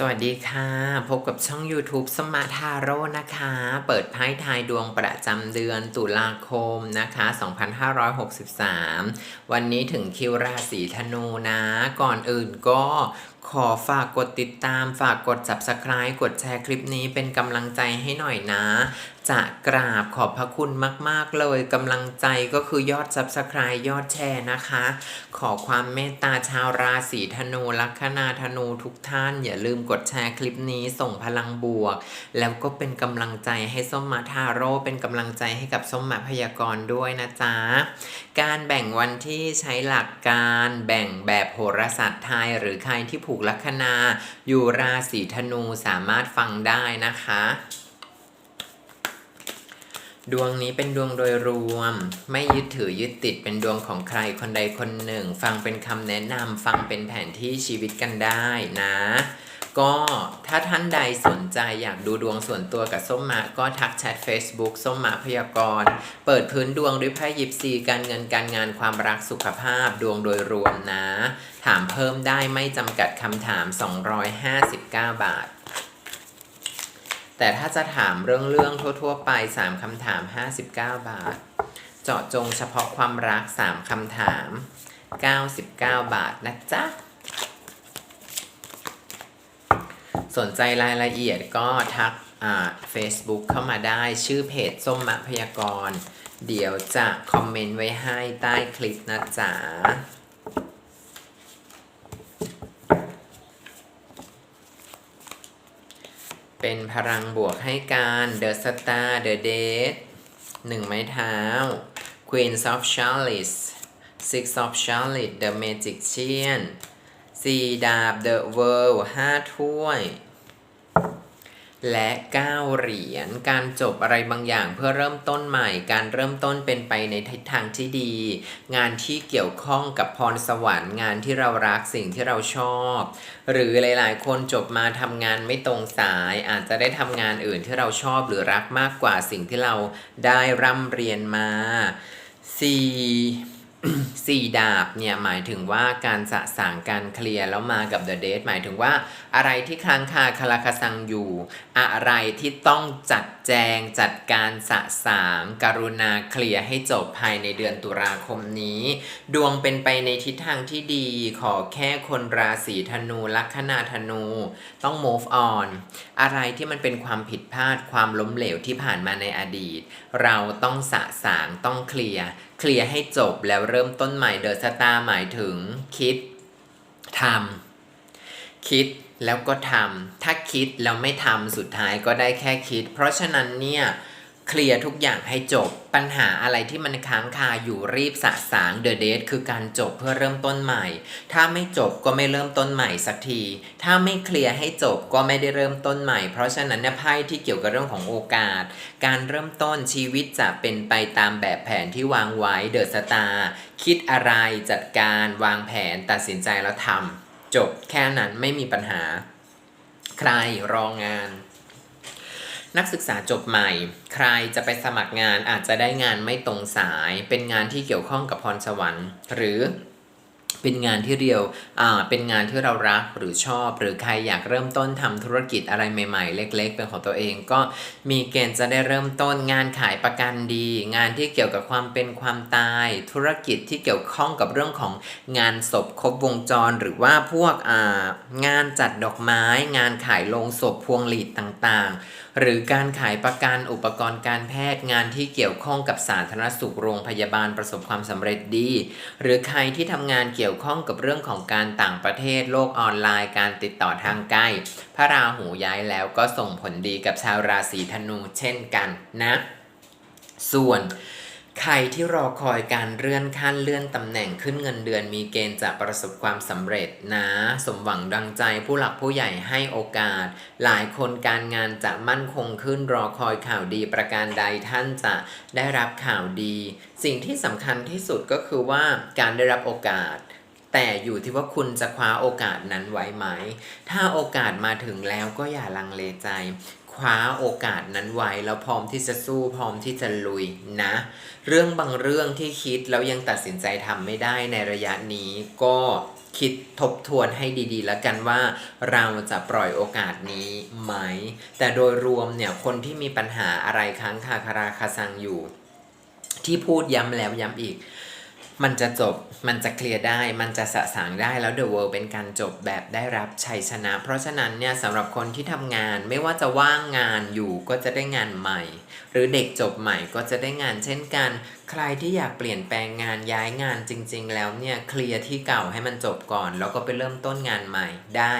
สวัสดีค่ะ พบกับช่อง YouTube สมาทาโร่นะคะ เปิดไพ่ทายดวงประจำเดือนตุลาคมนะคะ 2563 วันนี้ถึงคิวราศีธนูนะ ก่อนอื่นก็ ขอฝากกดติดตาม ฝากกด subscribe กดแชร์คลิปนี้เป็นกำลังใจให้หน่อยนะ จะกราบขอบพระคุณมาก ๆ เลยกำลังใจก็คือยอด subscribe ยอดแชร์นะคะ ขอความเมตตาชาวราศีธนูลัคนาธนูทุกท่าน อย่าลืมกดแชร์คลิปนี้ส่งพลังบวก แล้วก็เป็นกำลังใจให้ส้มมาทาโร่เป็นกำลังใจให้กับส้มมาพยากรด้วยนะจ๊ะ การแบ่งวันที่ใช้หลักการแบ่งแบบโหราศาสตร์ไทยหรือใครที่ผูกลัคนา อยู่ราศีธนูสามารถฟังได้นะคะ ดวงนี้เป็นดวงโดยรวม ไม่ยึดถือยึดติดเป็นดวงของใครคนใดคนหนึ่ง ฟังเป็นคำแนะนำฟังเป็นแผนที่ชีวิตกันได้นะ ก็ถ้าท่านใดสนใจอยากดูดวงส่วนตัวกับส้มมาก็ทักแชท Facebook ส้มมาพยากรณ์เปิดพื้นดวงด้วยไพ่ยิปซีการเงินการงานความรักสุขภาพดวงโดยรวมนะ ถามเพิ่มได้ไม่จำกัดคำถาม 259 บาท แต่ถ้าจะถามเรื่องเรื่องทั่ว ๆ ไป 3คำถาม 59 บาท เจาะจงเฉพาะความรัก 3คำถาม 99 บาทนะจ๊ะ สนใจรายละเอียดก็ทักอ่า Facebook เข้ามาได้ชื่อเพจส้มมะพยากร เดี๋ยวจะคอมเมนต์ไว้ให้ใต้คลิปนะจ๊ะเป็นพลังบวกให้การ The Star The Date หนึ่งไม้เท้า Queen of Chalice Six of Chalice The Magician สี่ดาบ The World ห้าถ้วย และ 9 เหรียญ การจบอะไรบางอย่างเพื่อเริ่มต้นใหม่ การเริ่มต้นเป็นไปในทิศทางที่ดี งานที่เกี่ยวข้องกับพรสวรรค์งานที่เรารักสิ่งที่เราชอบ หรือหลาย ๆ คนจบมาทำงานไม่ตรงสาย อาจจะได้ทำงานอื่นที่เราชอบหรือรักมากกว่าสิ่งที่เราได้ร่ำเรียนมาสี่สี่ดาบเนี่ยหมายถึงว่าการสะสางการเคลียร์แล้วมากับ The Date หมายถึงว่า อะไรที่ค้างคาคาราคาซังอยู่ อะไรที่ต้องจัดแจงจัดการสะสาง กรุณาเคลียร์ให้จบภายในเดือนตุลาคมนี้ ดวงเป็นไปในทิศทางที่ดี ขอแค่คนราศีธนูลัคนาธนู ต้อง move on อะไรที่มันเป็นความผิดพลาดความล้มเหลวที่ผ่านมาในอดีต เราต้องสะสางต้องเคลียร์เคลียร์ให้จบแล้วเริ่มต้นใหม่เดอะสตาร์หมายถึงคิดทำคิด แล้วก็ทำถ้าคิดแล้วไม่ทำสุดท้ายก็ได้แค่คิด เพราะฉะนั้นเนี่ยเคลียร์ทุกอย่างให้จบปัญหาอะไรที่มันค้างคาอยู่รีบสะสาง The Date คือการจบเพื่อเริ่มต้นใหม่ ถ้าไม่จบก็ไม่เริ่มต้นใหม่สักที ถ้าไม่เคลียร์ให้จบก็ไม่ได้เริ่มต้นใหม่ เพราะฉะนั้นเนี่ยไพ่ที่เกี่ยวกับเรื่องของโอกาส การเริ่มต้นชีวิตจะเป็นไปตามแบบแผนที่วางไว้เดอะสตาร์คิดอะไรจัดการวางแผนตัดสินใจแล้วทำ จบแค่นั้นไม่มีปัญหา ใครรองงาน นักศึกษาจบใหม่ ใครจะไปสมัครงานอาจจะได้งานไม่ตรงสาย เป็นงานที่เกี่ยวข้องกับพรสวรรค์ หรือ เป็นงานที่เรียวอ่าเป็นงานที่เรารักหรือชอบ หรือใครอยากเริ่มต้นทำธุรกิจอะไรใหม่ ๆ เล็ก ๆ เป็นของตัวเองก็มีเกณฑ์จะได้เริ่มต้นงานขายประกันดี งานที่เกี่ยวกับความเป็นความตาย ธุรกิจที่เกี่ยวข้องกับเรื่องของงานศพครบวงจร หรือว่าพวกอ่างานจัดดอกไม้ งานขายโลงศพพวงหลีดต่างๆ หรือการขายประกันอุปกรณ์การแพทย์งานที่เกี่ยวข้องกับสาธารณสุขโรงพยาบาลประสบความสำเร็จดี หรือใครที่ทำงานเกี่ยวข้องกับเรื่องของการต่างประเทศโลกออนไลน์ การติดต่อทางไกลพระราหูย้ายแล้วก็ส่งผลดีกับชาวราศีธนูเช่นกันนะ ส่วน ใครที่รอคอยการเลื่อนขั้นเลื่อนตำแหน่งขึ้นเงินเดือนมีเกณฑ์จะประสบความสำเร็จนะ สมหวังดังใจผู้หลักผู้ใหญ่ให้โอกาส หลายคนการงานจะมั่นคงขึ้นรอคอยข่าวดีประการใดท่านจะได้รับข่าวดี สิ่งที่สำคัญที่สุดก็คือว่าการได้รับโอกาสแต่อยู่ที่ว่าคุณจะคว้าโอกาสนั้นไว้ไหม ถ้าโอกาสมาถึงแล้วก็อย่าลังเลใจ คว้าโอกาสนั้นไว้แล้วพร้อมที่จะสู้พร้อมที่จะลุยนะ เรื่องบางเรื่องที่คิดแล้วยังตัดสินใจทำไม่ได้ในระยะนี้ก็คิดทบทวนให้ดีๆ แล้วกันว่าเราจะปล่อยโอกาสนี้ไหม แต่โดยรวมเนี่ยคนที่มีปัญหาอะไรค้างคาคาราคาซังอยู่ ที่พูดย้ำแล้วย้ำอีก มันจะจบมันจะเคลียร์ได้ มันจะสะสางได้แล้ว The World เป็นการจบแบบได้รับชัยชนะ เพราะฉะนั้นเนี่ยสำหรับคนที่ทำงานไม่ว่าจะว่างงานอยู่ก็จะได้งานใหม่ หรือเด็กจบใหม่ก็จะได้งานเช่นกัน ใครที่อยากเปลี่ยนแปลงงานย้ายงานจริง ๆ แล้วเนี่ยเคลียร์ที่เก่าให้มันจบก่อน แล้วก็ไปเริ่มต้นงานใหม่ได้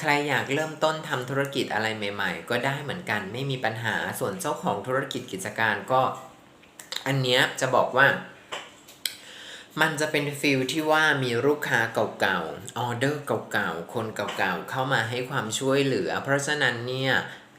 ใครอยากเริ่มต้นทำธุรกิจอะไรใหม่ ๆ ก็ได้เหมือนกันไม่มีปัญหาส่วนเจ้าของธุรกิจกิจการก็ อันเนี้ยจะบอกว่า มันจะเป็นฟิลที่ว่ามีลูกค้าเก่าๆ ออเดอร์เก่าๆ คนเก่าๆ เข้ามาให้ความช่วยเหลือ เพราะฉะนั้นเนี่ย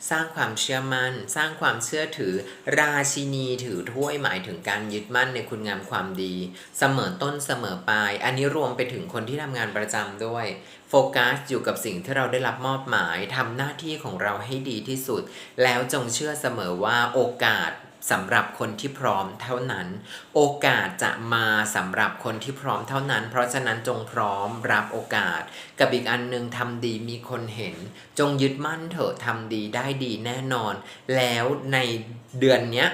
สร้างความเชื่อมัน่น สร้างความเชื่อถือ ราชินีถือถ้วยหมายถึงการยึดมั่นในคุณงามความดี เสมอต้นเสมอปลาย อันนี้รวมไปถึงคนที่ทำงานประจำด้วย โฟกัสอยู่กับสิ่งที่เราได้รับมอบหมายทำหน้าที่ของเราให้ดีที่สุด แล้วจงเชื่อเสมอว่าโอกาส สำหรับคนที่พร้อมเท่านั้น โอกาสจะมาสำหรับคนที่พร้อมเท่านั้น เพราะฉะนั้นจงพร้อมรับโอกาส กับอีกอันหนึ่งทำดีมีคนเห็น จงยึดมั่นเถอะทำดีได้ดีแน่นอน แล้วในเดือนเนี้ย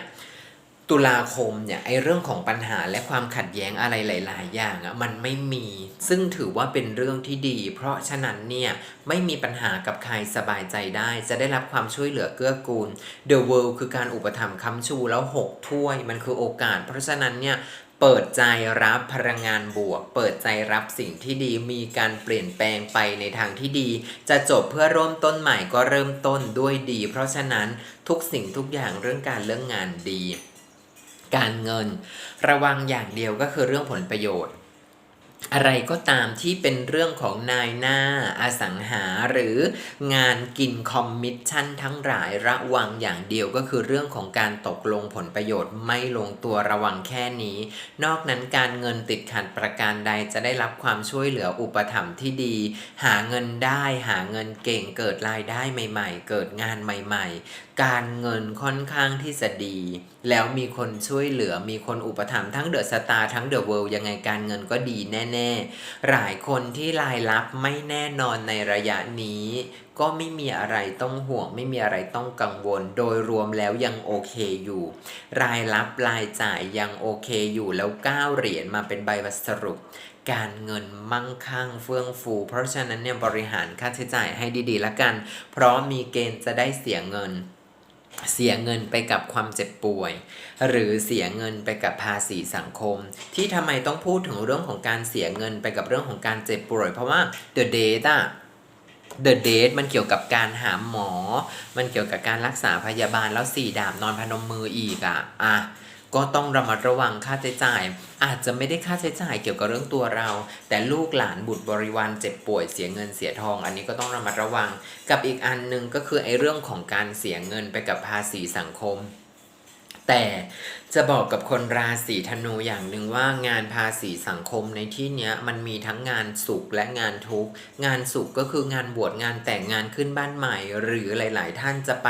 ตุลาคมเนี่ยไอเรื่องของปัญหาและความขัดแย้งอะไรหลาย ๆ อย่างอะมันไม่มี ซึ่งถือว่าเป็นเรื่องที่ดี เพราะฉะนั้นเนี่ยไม่มีปัญหากับใครสบายใจได้ จะได้รับความช่วยเหลือเกื้อกูล The World คือการอุปถัมภ์ค้ำชูแล้วหกถ้วย มันคือโอกาส เพราะฉะนั้นเนี่ยเปิดใจรับพลังงานบวก เปิดใจรับสิ่งที่ดี มีการเปลี่ยนแปลงไปในทางที่ดี จะจบเพื่อเริ่มต้นใหม่ก็เริ่มต้นด้วยดี เพราะฉะนั้นทุกสิ่งทุกอย่างเรื่องการเรื่องงานดี การเงิน ระวังอย่างเดียวก็คือเรื่องผลประโยชน์ อะไรก็ตามที่เป็นเรื่องของนายหน้าอสังหาหรืองานกินคอมมิชชั่นทั้งหลายระวังอย่างเดียวก็คือเรื่องของการตกลงผลประโยชน์ไม่ลงตัวระวังแค่นี้ นอกนั้นการเงินติดขัดประการใดจะได้รับความช่วยเหลืออุปถัมภ์ที่ดี หาเงินได้หาเงินเก่งเกิดรายได้ใหม่ ๆ เกิดงานใหม่ ๆ การเงินค่อนข้างที่จะดี แล้วมีคนช่วยเหลือมีคนอุปถัมภ์ทั้งเดอะสตาร์ทั้งเดอะเวิลด์ยังไงการเงินก็ดีแน่ๆ หลายคนที่รายรับไม่แน่นอนในระยะนี้ ก็ไม่มีอะไรต้องห่วง ไม่มีอะไรต้องกังวล โดยรวมแล้วยังโอเคอยู่ รายรับรายจ่ายยังโอเคอยู่แล้วก้าวเหรียญมาเป็นใบสรุปการเงินมั่งคั่งเฟื่องฟู เพราะฉะนั้นเนี่ยบริหารค่าใช้จ่ายให้ดีๆละกัน เพราะมีเกณฑ์จะได้เสียเงิน เสียเงินไปกับความเจ็บป่วย หรือเสียเงินไปกับภาษีสังคม ที่ทำไมต้องพูดถึงเรื่องของการเสียเงินไปกับเรื่องของการเจ็บป่วย เพราะว่า the date อะ the date มันเกี่ยวกับการหาหมอ มันเกี่ยวกับการรักษาพยาบาลแล้วสี่ดาบนอนพนมมืออีกอะอะ ก็ต้องระมัดระวังค่าใช้จ่าย อาจจะไม่ได้ค่าใช้จ่ายเกี่ยวกับเรื่องตัวเรา แต่ลูกหลานบุตรบริวารเจ็บป่วยเสียเงินเสียทอง อันนี้ก็ต้องระมัดระวัง กับอีกอันหนึ่งก็คือไอ้เรื่องของการเสียเงินไปกับภาษีสังคม แต่จะบอกกับคนราศีธนูอย่างหนึ่งว่างานภาษีสังคมในที่เนี้ยมันมีทั้งงานสุขและงานทุกข์งานสุขก็คืองานบวชงานแต่งงานขึ้นบ้านใหม่ หรือหลาย ๆ ท่านจะไป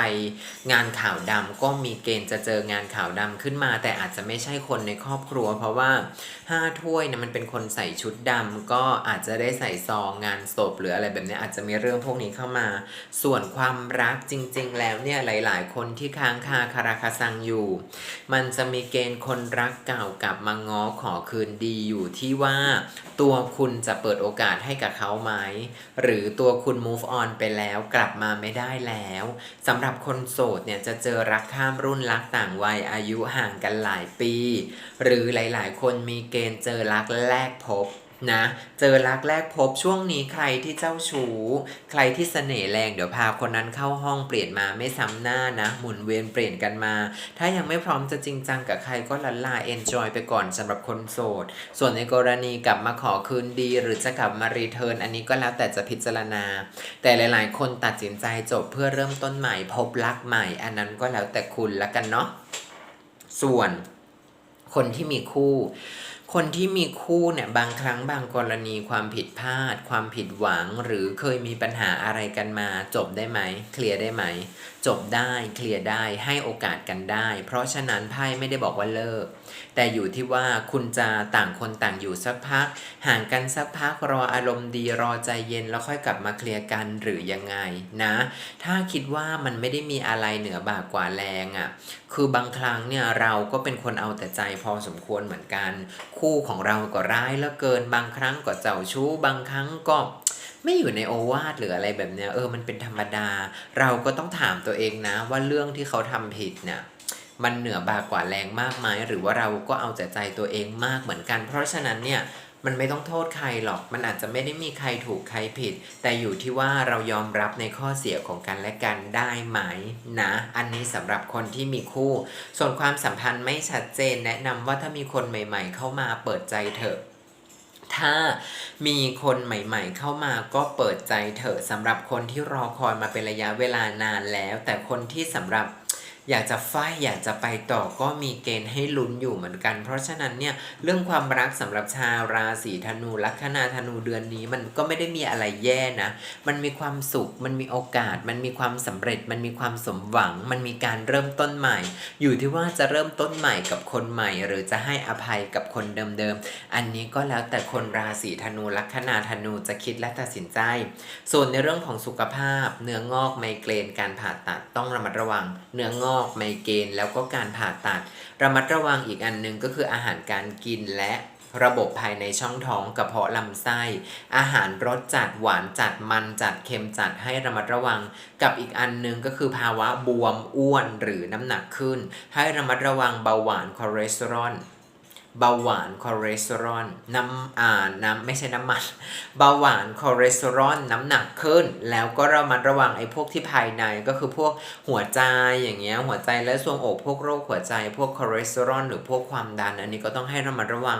งานข่าวดำก็มีเกณฑ์จะเจองานข่าวดำขึ้นมา แต่อาจจะไม่ใช่คนในครอบครัว เพราะว่าห้าถ้วยเนี่ยมันเป็นคนใส่ชุดดำก็อาจจะได้ใส่ซองงานศพหรืออะไรแบบนี้อาจจะมีเรื่องพวกนี้เข้ามา ส่วนความรักจริง ๆ แล้วเนี่ยหลาย ๆ คนที่ค้างคาคาราคาซังอยู่มันจะมีเกณฑ์คนรักเก่ากลับมาง้อขอคืนดีอยู่ที่ว่าตัวคุณจะเปิดโอกาสให้กับเขาไหม หรือตัวคุณ move on ไปแล้วกลับมาไม่ได้แล้วสำหรับคนโสดเนี่ยจะเจอรักข้ามรุ่นรักต่างวัยอายุห่างกันหลายปี หรือหลายๆ คนมีเกณฑ์เจอรักแรกพบ นะเจอรักแรกพบช่วงนี้ใครที่เจ้าชู้ ใครที่เสน่ห์แรงเดี๋ยวพาคนนั้นเข้าห้องเปลี่ยนมาไม่ซ้ำหน้านะ หมุนเวียนเปลี่ยนกันมา ถ้ายังไม่พร้อมจะจริงจังกับใครก็ละลาเอนจอยไปก่อนสำหรับคนโสด ส่วนในกรณีกลับมาขอคืนดี หรือจะกลับมารีเทิร์นอันนี้ก็แล้วแต่จะพิจารณา แต่หลาย ๆ คนตัดสินใจจบเพื่อเริ่มต้นใหม่พบรักใหม่ อันนั้นก็แล้วแต่คุณละกันเนาะส่วนคนที่มีคู่ คนที่มีคู่เนี่ยบางครั้งบางกรณีความผิดพลาด ความผิดหวังหรือเคยมีปัญหาอะไรกันมา จบได้ไหมเคลียร์ได้ไหม จบได้เคลียร์ได้ให้โอกาสกันได้ เพราะฉะนั้นไพ่ไม่ได้บอกว่าเลิก แต่อยู่ที่ว่าคุณจะต่างคนต่างอยู่สักพัก ห่างกันสักพักรออารมณ์ดีรอใจเย็นแล้วค่อยกลับมาเคลียร์กันหรือยังไงนะ ถ้าคิดว่ามันไม่ได้มีอะไรเหนือบ่ากว่าแรงอะ่ะคือบางครั้งเนี่ยเราก็เป็นคนเอาแต่ใจพอสมควรเหมือนกันคู่ของเราก็ร้ายแล้วเกินบางครั้งก็เจ้าชู้ บางครั้งก็ไม่อยู่ในโอวาทหรืออะไรแบบเนี้ยเออมันเป็นธรรมดา เราก็ต้องถามตัวเองนะว่าเรื่องที่เขาทำผิดเนี่ยมันเหนือบากว่าแรงมากไหมหรือว่าเราก็เอาแต่ใจตัวเองมากเหมือนกัน เพราะฉะนั้นเนี่ย มันไม่ต้องโทษใครหรอก มันอาจจะไม่ได้มีใครถูกใครผิด แต่อยู่ที่ว่าเรายอมรับในข้อเสียของกันและกันได้ไหมนะ อันนี้สำหรับคนที่มีคู่ ส่วนความสัมพันธ์ไม่ชัดเจนแนะนำว่าถ้ามีคนใหม่ ๆ เข้ามาเปิดใจเถอะถ้ามีคนใหม่ๆ เข้ามาก็เปิดใจเถอะสำหรับคนที่รอคอยมาเป็นระยะเวลานานแล้ว แต่คนที่สำหรับ อยากจะไฟอยากจะไปต่อก็มีเกณฑ์ให้ลุ้นอยู่เหมือนกัน เพราะฉะนั้นเนี่ยเรื่องความรักสำหรับชาวราศีธนูลัคนาธนูเดือนนี้มันก็ไม่ได้มีอะไรแย่นะ มันมีความสุข มันมีโอกาส มันมีความสำเร็จ มันมีความสมหวัง มันมีการเริ่มต้นใหม่ อยู่ที่ว่าจะเริ่มต้นใหม่กับคนใหม่ หรือจะให้อภัยกับคนเดิมๆ อันนี้ก็แล้วแต่คนราศีธนูลัคนาธนูจะคิดและตัดสินใจ ส่วนในเรื่องของสุขภาพ เนื้องอกไมเกรนการผ่าตัดต้องระมัดระวัง เนื้องอกอกไมเกรนแล้วก็การผ่าตัด ระมัดระวังอีกอันหนึงก็คืออาหารการกินและระบบภายในช่องท้องกระเพาะลำไส้ อาหารรสจัดหวานจัดมันจัดเค็มจัดให้ระมัดระวัง กับอีกอันหนึงก็คือภาวะบวมอ้วนหรือน้ำหนักขึ้น ให้ระมัดระวังเบาหวานคอเลสเตอรอล เบาหวานคอเลสเตอรอลน้ำอ่าน้ำไม่ใช่น้ำมัน เบาหวานคอเลสเตอรอลน้ำหนักขึ้น แล้วก็ระมัดระวังไอ้พวกที่ภายในก็คือพวกหัวใจอย่างเงี้ยหัวใจและทรวงอกพวกโรคหัวใจ พวกคอเลสเตอรอลหรือพวกความดัน อันนี้ก็ต้องให้ระมัดระวัง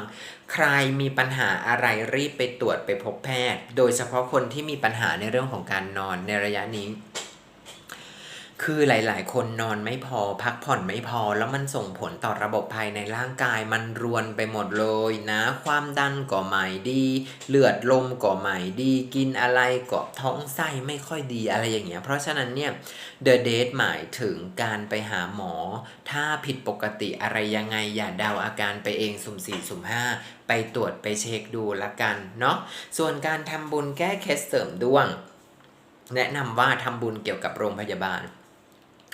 ใครมีปัญหาอะไรรีบไปตรวจไปพบแพทย์ โดยเฉพาะคนที่มีปัญหาในเรื่องของการนอนในระยะนี้ คือหลาย ๆ คนนอนไม่พอพักผ่อนไม่พอ แล้วมันส่งผลต่อระบบภายในร่างกายมันรวนไปหมดเลยนะ ความดันก็ไม่ดี เลือดลมก็ไม่ดี กินอะไรก็ท้องไส้ไม่ค่อยดีอะไรอย่างเงี้ยเพราะฉะนั้นเนี่ย The Date หมายถึงการไปหาหมอ ถ้าผิดปกติอะไรยังไงอย่าเดาอาการไปเองสุ่มสี่สุ่มห้าไปตรวจไปเช็คดูละกันเนาะส่วนการทำบุญแก้เคล็ดเสริมดวง แนะนำว่าทำบุญเกี่ยวกับโรงพยาบาล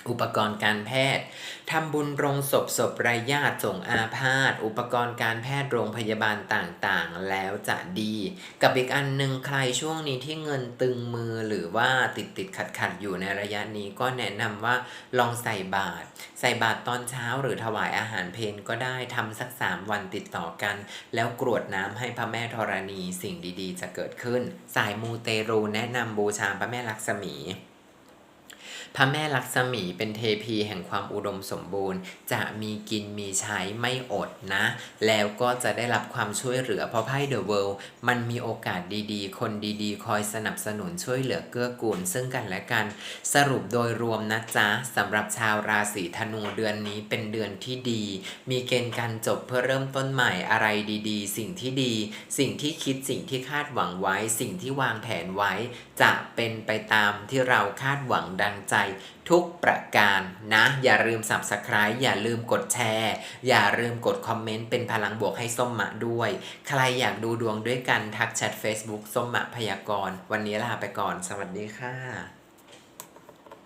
อุปกรณ์การแพทย์ทำบุญโรงศพศพไร้ญาติส่งอาพาธอุปกรณ์การแพทย์โรงพยาบาลต่างๆ แล้วจะดี กับอีกอันหนึ่งใครช่วงนี้ที่เงินตึงมือหรือว่าติดติดขัดขัดอยู่ในระยะนี้ก็แนะนำว่าลองใส่บาตรใส่บาตรตอนเช้าหรือถวายอาหารเพลก็ได้ทำสักสามวันติดต่อกัน แล้วกรวดน้ำให้พระแม่ธรณีสิ่งดีๆ จะเกิดขึ้น สายมูเตรูแนะนำบูชาพระแม่ลักษมี พระแม่ลักษมีเป็นเทพีแห่งความอุดมสมบูรณ์ จะมีกินมีใช้ไม่อดนะ แล้วก็จะได้รับความช่วยเหลือเพราะไพ่เดอะเวิลด์มันมีโอกาสดีๆ คนดีๆ คอยสนับสนุนช่วยเหลือเกื้อกูล ซึ่งกันและกัน สรุปโดยรวมนะจ๊ะสำหรับชาวราศีธนูเดือนนี้เป็นเดือนที่ดี มีเกณฑ์การจบเพื่อเริ่มต้นใหม่อะไรดีๆ สิ่งที่ดี สิ่งที่คิดสิ่งที่คาดหวังไว้ สิ่งที่วางแผนไว้ จะเป็นไปตามที่เราคาดหวังดังใจทุกประการนะ อย่าลืม subscribe อย่าลืมกดแชร์ อย่าลืมกดคอมเมนต์เป็นพลังบวกให้ส้มมะด้วย ใครอยากดูดวงด้วยกันทักแชท Facebook ส้มมะพยากรณ์ วันนี้ลาไปก่อน สวัสดีค่ะ